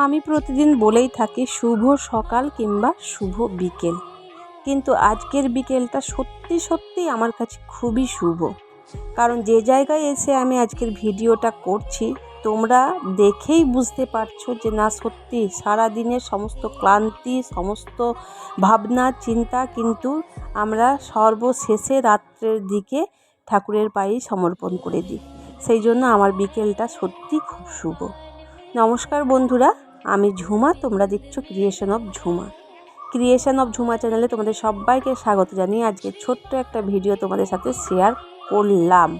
আমি প্রতিদিন বলেই থাকি, শুভ সকাল কিংবা শুভ বিকেল। কিন্তু আজকের বিকেলটা সত্যি সত্যি আমার কাছে খুবই শুভ। কারণ যে জায়গায় এসে আমি আজকের ভিডিওটা করছি, তোমরা দেখেই বুঝতে পারছ যে না, সত্যি সারা দিনের সমস্ত ক্লান্তি, সমস্ত ভাবনা, চিন্তা কিন্তু আমরা সর্বশেষে রাত্রের দিকে ঠাকুরের পায়েই সমর্পণ করে দিই। সেই জন্য আমার বিকেলটা সত্যি খুব শুভ। নমস্কার বন্ধুরা। আমি ঝুমা, তোমরা দেখছ creation of Jhuma. Creation of Jhuma চ্যানেলে তোমাদের সবাইকে স্বাগত জানিয়ে আজকে ছোট্ট একটা ভিডিও তোমাদের সাথে শেয়ার করলাম।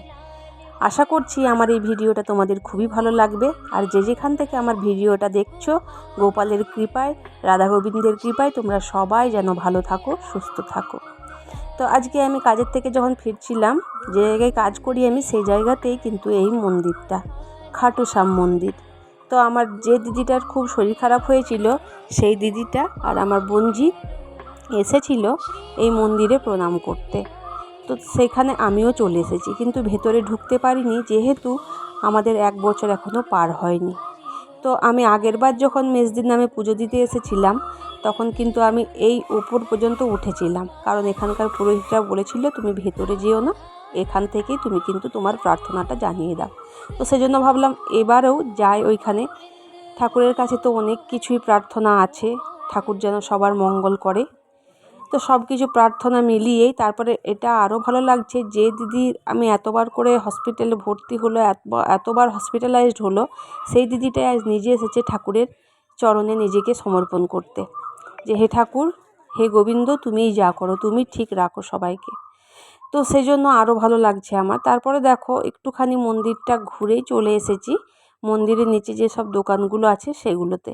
আশা করছি আমার এই ভিডিওটা তোমাদের খুবই ভালো লাগবে। আর যে যেখান থেকে আমার ভিডিওটা দেখছ, গোপালের কৃপায়, রাধা গোবিন্দের কৃপায় তোমরা সবাই যেন ভালো থাকো, সুস্থ থাকো। তো আজকে আমি কাজের থেকে যখন ফিরছিলাম, যে জায়গায় কাজ করি আমি, সেই জায়গাতেই কিন্তু এই মন্দিরটা, খাটুশ্যাম মন্দির। তো আমার যে দিদিটার খুব শরীর খারাপ হয়েছিল, সেই দিদিটা আর আমার বোনজি এসেছিল এই মন্দিরে প্রণাম করতে। তো সেখানে আমিও চলে এসেছি, কিন্তু ভেতরে ঢুকতে পারিনি, যেহেতু আমাদের এক বছর এখনও পার হয়নি। তো আমি আগেরবার যখন মেজদির নামে পুজো দিতে এসেছিলাম, তখন কিন্তু আমি এই উপর পর্যন্ত উঠেছিলাম, কারণ এখানকার পুরোহিতরা বলেছিল, তুমি ভেতরে যেও না। এখান থেকেই তুমি কিন্তু তোমার প্রার্থনাটা জানিয়ে দাও। তো সেজন্য ভাবলাম এবারেও যাই ওইখানে। ঠাকুরের কাছে তো অনেক কিছুই প্রার্থনা আছে। ঠাকুর যেন সবার মঙ্গল করে। তো সব কিছু প্রার্থনা মিলিয়েই তারপরে এটা আরও ভালো লাগছে যে দিদি আমি এতবার করে হসপিটালে ভর্তি হলো এতবার হসপিটালাইজড হলো, সেই দিদিটাই আজ নিজে এসেছে ঠাকুরের চরণে নিজেকে সমর্পণ করতে। যে হে ঠাকুর, হে গোবিন্দ, তুমিই যা করো, তুমি ঠিক রাখো সবাইকে। তো সেই জন্য আরও ভালো লাগছে আমার। তারপরে দেখো, একটুখানি মন্দিরটা ঘুরেই চলে এসেছি। মন্দিরের নিচে যে সব দোকানগুলো আছে সেগুলোতে।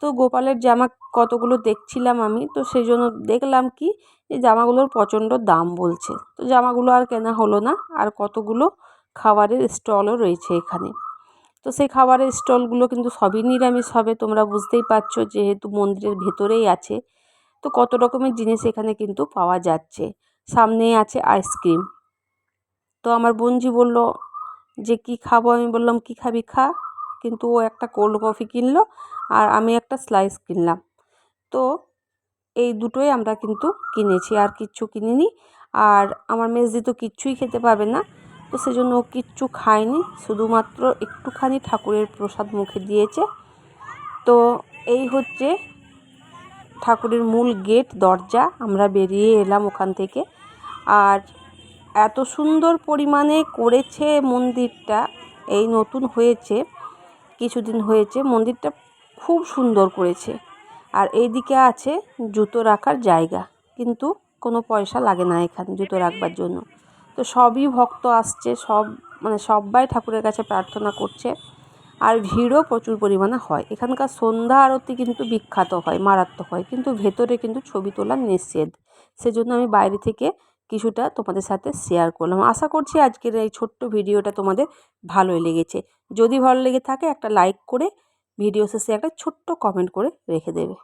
তো গোপালের জামা কতগুলো দেখছিলাম আমি, তো সেই জন্য দেখলাম কি এই জামাগুলোর প্রচণ্ড দাম বলছে। তো জামাগুলো আর কেনা হলো না, আর কতগুলো খাবারের স্টলও রয়েছে এখানে। তো সেই খাবারের স্টলগুলো কিন্তু সবই নিরামিষ হবে, তোমরা বুঝতেই পারছ, যেহেতু মন্দিরের ভেতরেই আছে। তো কত রকমের জিনিস এখানে কিন্তু পাওয়া যাচ্ছে। সামনেই আছে আইসক্রিম। তো আমার বোনজি বলল, যে কি খাব? আমি বললাম, কি খাবি খা। কিন্তু ও একটা কোল্ড কফি কিনলো আর আমি একটা স্লাইস কিনলাম। তো এই দুটোই আমরা কিন্তু কিনেছি, আর কিচ্ছু কিনিনি। আর আমার মেজদি তো কিচ্ছুই খেতে পাবে না, তো সেজন্য ও কিচ্ছু খায়নি, শুধুমাত্র একটুখানি ঠাকুরের প্রসাদ মুখে দিয়েছে। তো এই হচ্ছে ঠাকুরের মূল গেট, দরজা, আমরা বেরিয়ে এলাম ওখান থেকে। আর এত সুন্দর পরিমাণে করেছে মন্দিরটা, এই নতুন হয়েছে, কিছুদিন হয়েছে, মন্দিরটা খুব সুন্দর করেছে। আর এইদিকে আছে জুতো রাখার জায়গা, কিন্তু কোনো পয়সা লাগে না এখানে জুতো রাখবার জন্য। তো সবই ভক্ত আসছে, সব মানে সবাই ঠাকুরের কাছে প্রার্থনা করছে। আর ভিড়ও প্রচুর পরিমাণে হয়। এখানকার সন্ধ্যা আরতি কিন্তু বিখ্যাত হয়, মারাত্মক হয়। কিন্তু ভেতরে কিন্তু ছবি তোলা নিষেধ। সেজন্য আমি বাইরে থেকে কিছুটা তোমাদের সাথে শেয়ার করলাম। আশা করছি আজকের এই ছোট্ট ভিডিওটা তোমাদের ভালোই লেগেছে। যদি ভালো লেগে থাকে একটা লাইক করে ভিডিও শেষে একটা ছোট্ট কমেন্ট করে রেখে দেবে।